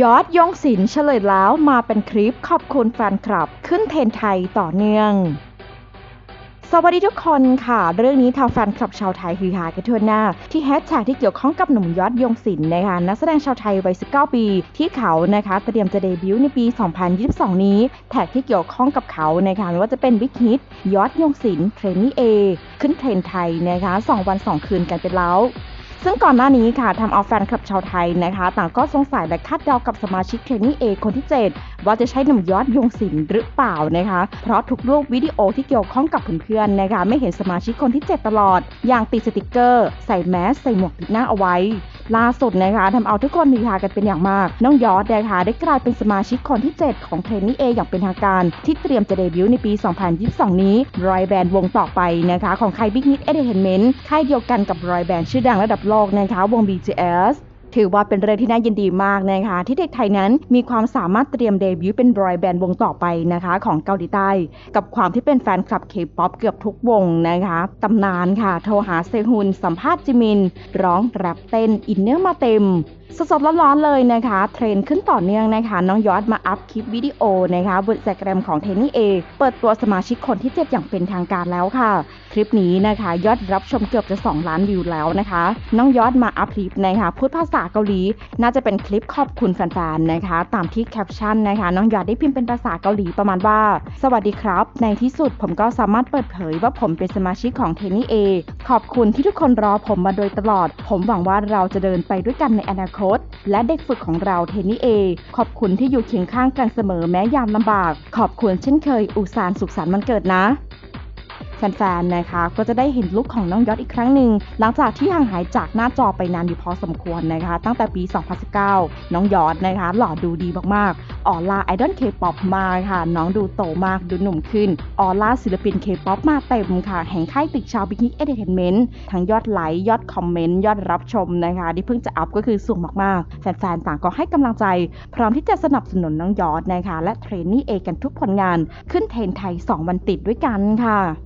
ยอดยงศิลป์เฉลยแล้วมาเป็นคลิปขอบคุณแฟนคลับขึ้นเทรนไทยต่อเนื่องสวัสดีทุกคนค่ะ เรื่องนี้ทางแฟนคลับชาวไทยฮือฮากันทั่วหน้า ที่แฮชแท็กที่เกี่ยวข้องกับหนุ่มยอดยงศิลป์นะคะนักแสดงชาวไทยวัย 19 ปี ที่เขานะคะเตรียมจะเดบิวต์ในปี 2022 นี้ แท็กที่เกี่ยวข้องกับเขานะคะไม่ว่าจะเป็นบิ๊กฮิตยอดยงศิลป์เทรนนี่เอขึ้นเทรนไทยนะคะ 2 วัน 2 คืนกันไปแล้ว ซึ่งก่อนหน้านี้ค่ะทำเอาแฟนคลับชาวไทยนะคะ ต่างก็สงสัยและคาดเดากับสมาชิกเทนนี่เอคนที่ 7 ว่าจะใช่หนุ่มยอดยงศิลป์หรือเปล่านะคะ เพราะทุกรูปวิดีโอที่เกี่ยวข้องกับเพื่อนๆนะคะ ไม่เห็นสมาชิกคนที่ 7 ตลอด อย่างติดสติกเกอร์ ใส่แมสใส่หมวกปิดหน้าเอาไว้ ล่าสุดนะคะทำเอาทุกคนฮือฮากันเป็นอย่างมาก น้องยอดนะคะได้กลายเป็นสมาชิกคนที่ 7 ของเทรนนี่เออย่างเป็นทางการ ที่เตรียมจะเดบิวต์ในปี 2022 นี้รอยแบนด์วงต่อไปนะคะของค่ายบิ๊กนิดเอเดนเมนต์ค่ายเดียวกันกับรอยแบนด์ชื่อดังระดับโลกนะคะวง BTS ถือว่าเป็นเรื่องที่น่ายินดีมากนะคะ ที่เด็กไทยนั้นมีความสามารถเตรียมเดบิวต์เป็นบอยแบนด์วงต่อไปนะคะ ของเกาหลีใต้ กับความที่เป็นแฟนคลับเคป๊อปเกือบทุกวงนะคะตำนานค่ะ โทรหาเซฮุนสัมภาษณ์จิมิน ร้องแรปเต้นอินเนอร์มาเต็มสดๆร้อนๆเลยนะคะ เทรนขึ้นต่อเนื่องนะคะ น้องยอดมาอัพคลิปวิดีโอนะคะบนแซกรมของเทนนี่เอเปิดตัวสมาชิกคนที่ 7 อย่างเป็นทางการแล้วค่ะ ลิปนี้นะคะ ยอดรับชมเกือบจะ 2 ล้านวิวแล้วนะคะ น้องยอดมาอัพคลิปนะคะพูดภาษาเกาหลี น่าจะเป็นคลิปขอบคุณแฟนๆนะคะ ตามที่แคปชั่นนะคะ น้องยอดได้พิมพ์เป็นภาษาเกาหลีประมาณว่า สวัสดีครับ ในที่สุดผมก็สามารถเปิดเผยว่าผมเป็นสมาชิกของเทนนี่เอขอบคุณที่ทุกคนรอผมมาโดยตลอด ผมหวังว่าเราจะเดินไปด้วยกันในอนาคต และเด็กฝึกของเราเทนนี่เอขอบคุณที่อยู่เคียงข้างกันเสมอแม้ยามลำบาก ขอบคุณเช่นเคยอุสานสุขสันต์วันเกิดนะ แฟนๆ นะคะ ก็จะได้เห็นลุคของน้องยอดอีกครั้งหนึ่ง หลังจากที่ห่างหายจากหน้าจอไปนานอยู่พอสมควรนะคะ ตั้งแต่ปี 2019 น้องยอดนะคะ หล่อดูดีมากๆออร่าไอดอลเคป๊อปมาค่ะ น้องดูโตมากดูหนุ่มขึ้นออร่าศิลปินเคป๊อปมาเต็มค่ะ แห่งค่ายตึกชาวบิ๊กฮิเอเดเทนเมนต์ทั้งยอดไลค์ยอดคอมเมนต์ยอดรับชมนะคะ ที่เพิ่งจะอัพก็คือสูงมากๆ แฟนๆ ต่างก็ให้กำลังใจ พร้อมที่จะสนับสนุนน้องยอดนะคะ และเทรนนี่เอกันทุกผลงาน ขึ้นเทรนไทย 2 วันติดด้วยกันค่ะ